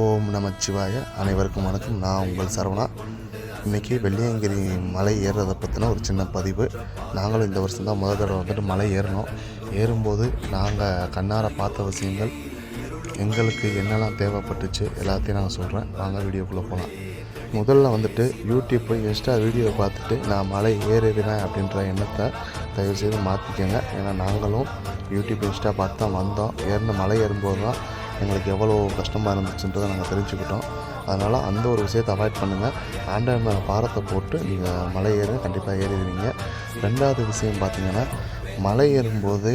ஓம் நமச்சிவாய. அனைவருக்கும் வணக்கம். நான் உங்கள் சரவணா. இன்றைக்கி வெள்ளியங்கிரி மலை ஏறுறதை பற்றின ஒரு சின்ன பதிவு. நாங்களும் இந்த வருஷம் தான் முதல் தடவை வந்துட்டு மலை ஏறினோம் ஏறும்போது நாங்கள் கண்ணார பார்த்த விஷயங்கள் எங்களுக்கு என்னெல்லாம் தேவைப்பட்டுச்சு எல்லாத்தையும் நான் சொல்கிறேன் வாங்க வீடியோக்குள்ளே போகலாம் முதல்ல வந்துட்டு யூடியூப் இன்ஸ்டா வீடியோவை பார்த்துட்டு நான் மலை ஏறிடுவேன் அப்படின்ற எண்ணத்தை தயவுசெய்து மாற்றிக்கோங்க ஏன்னா நாங்களும் யூடியூப் இன்ஸ்டா பார்த்து தான் வந்தோம். ஏறின மலை ஏறும்போது தான் எங்களுக்கு எவ்வளோ கஷ்டமாக இருந்துச்சுன்றதை நாங்கள் தெரிஞ்சுக்கிட்டோம். அதனால் அந்த ஒரு விஷயத்தை அவாய்ட் பண்ணுங்கள் ஆண்ட்ராய்டு மேலே பாரத்தை போட்டு நீங்கள் மலை ஏறு கண்டிப்பாக ஏறிடுவீங்க. ரெண்டாவது விஷயம் பார்த்தீங்கன்னா மலை ஏறும்போது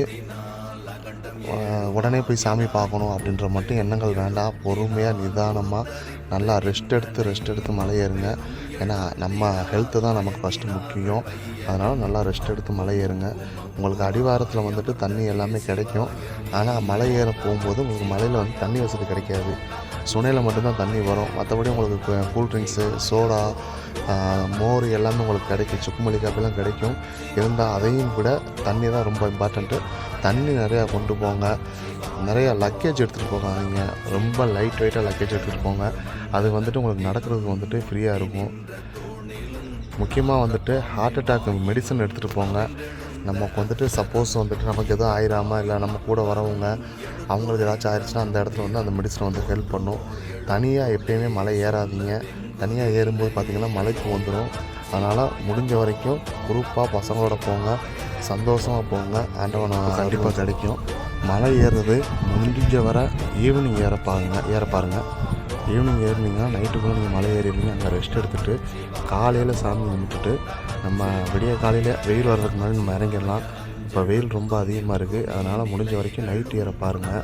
உடனே போய் சாமி பார்க்கணும் அப்படின்ற மட்டும் எண்ணங்கள் வேண்டாம். பொறுமையாக நிதானமாக நல்லா ரெஸ்ட் எடுத்து ரெஸ்ட் எடுத்து மலை ஏறுங்க. ஏன்னா நம்ம ஹெல்த்து தான் நமக்கு ஃபஸ்ட்டு முக்கியம். அதனால் நல்லா ரெஸ்ட் எடுத்து மலை ஏறுங்க. உங்களுக்கு அடிவாரத்தில் வந்துட்டு தண்ணி எல்லாமே கிடைக்கும். ஆனால் மலை ஏற போகும்போது உங்களுக்கு மலையில் வந்து தண்ணி வசதி கிடைக்காது. சுனையில் மட்டும்தான் தண்ணி வரும். மற்றபடி உங்களுக்கு கூல் ட்ரிங்க்ஸு சோடா மோர் எல்லாமே உங்களுக்கு கிடைக்கும். சுக்குமல்லி காப்பெல்லாம் கிடைக்கும். இருந்தால் அதையும் விட தண்ணி தான் ரொம்ப இம்பார்ட்டண்ட்டு தண்ணி நிறையா கொண்டு போங்க. நிறையா லக்கேஜ் எடுத்துகிட்டு போகாதீங்க. ரொம்ப லைட் வெயிட்டாக லக்கேஜ் எடுத்துகிட்டு போங்க. அது வந்துட்டு உங்களுக்கு நடக்கிறதுக்கு வந்துட்டு ஃப்ரீயாக இருக்கும். முக்கியமாக வந்துட்டு ஹார்ட் அட்டாக் மெடிசன் எடுத்துகிட்டு போங்க. நமக்கு வந்துட்டு சப்போஸ் வந்துட்டு நமக்கு எதுவும் ஆயிராமல் இல்லை நம்ம கூட வரவங்க அவங்களுக்கு ஏதாச்சும் ஆயிடுச்சுன்னா அந்த இடத்துல வந்து அந்த மெடிசன் வந்து ஹெல்ப் பண்ணும். தனியாக எப்பயுமே மலை ஏறாதீங்க. தனியாக ஏறும்போது பார்த்திங்கன்னா மலைக்கு வந்துடும் அதனால் முடிஞ்ச வரைக்கும் குரூப்பாக பசங்களோட போங்க சந்தோஷமாக போங்க. ஆண்டவனை கண்டிப்பாக கிடைக்கும் மலை ஏறுறது முடிஞ்ச வரை ஈவினிங் ஏற பாருங்க ஏற பாருங்க. ஈவினிங் ஏறினீங்கன்னா நைட்டுக்குள்ளே நீங்கள் மலை ஏறிடுவீங்க. அங்கே ரெஸ்ட் எடுத்துகிட்டு காலையில் சாமி கும்பிட்டுட்டு நம்ம விடிய காலையில் வெயில் வர்றதுக்கு முன்னாடி நம்ம இறங்கிடலாம். இப்போ வெயில் ரொம்ப அதிகமாக இருக்குது அதனால் முடிஞ்ச வரைக்கும் நைட் ஏற பாருங்கள்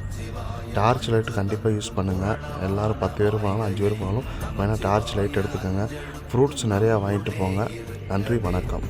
டார்ச் லைட் கண்டிப்பாக யூஸ் பண்ணுங்கள் எல்லோரும் பத்து பேர் போனாலும் அஞ்சு பேர் போனாலும் வேணால் டார்ச் லைட் எடுத்துக்கோங்க. ஃப்ரூட்ஸ் நிறையா வாங்கிட்டு போங்க. நன்றி வணக்கம்.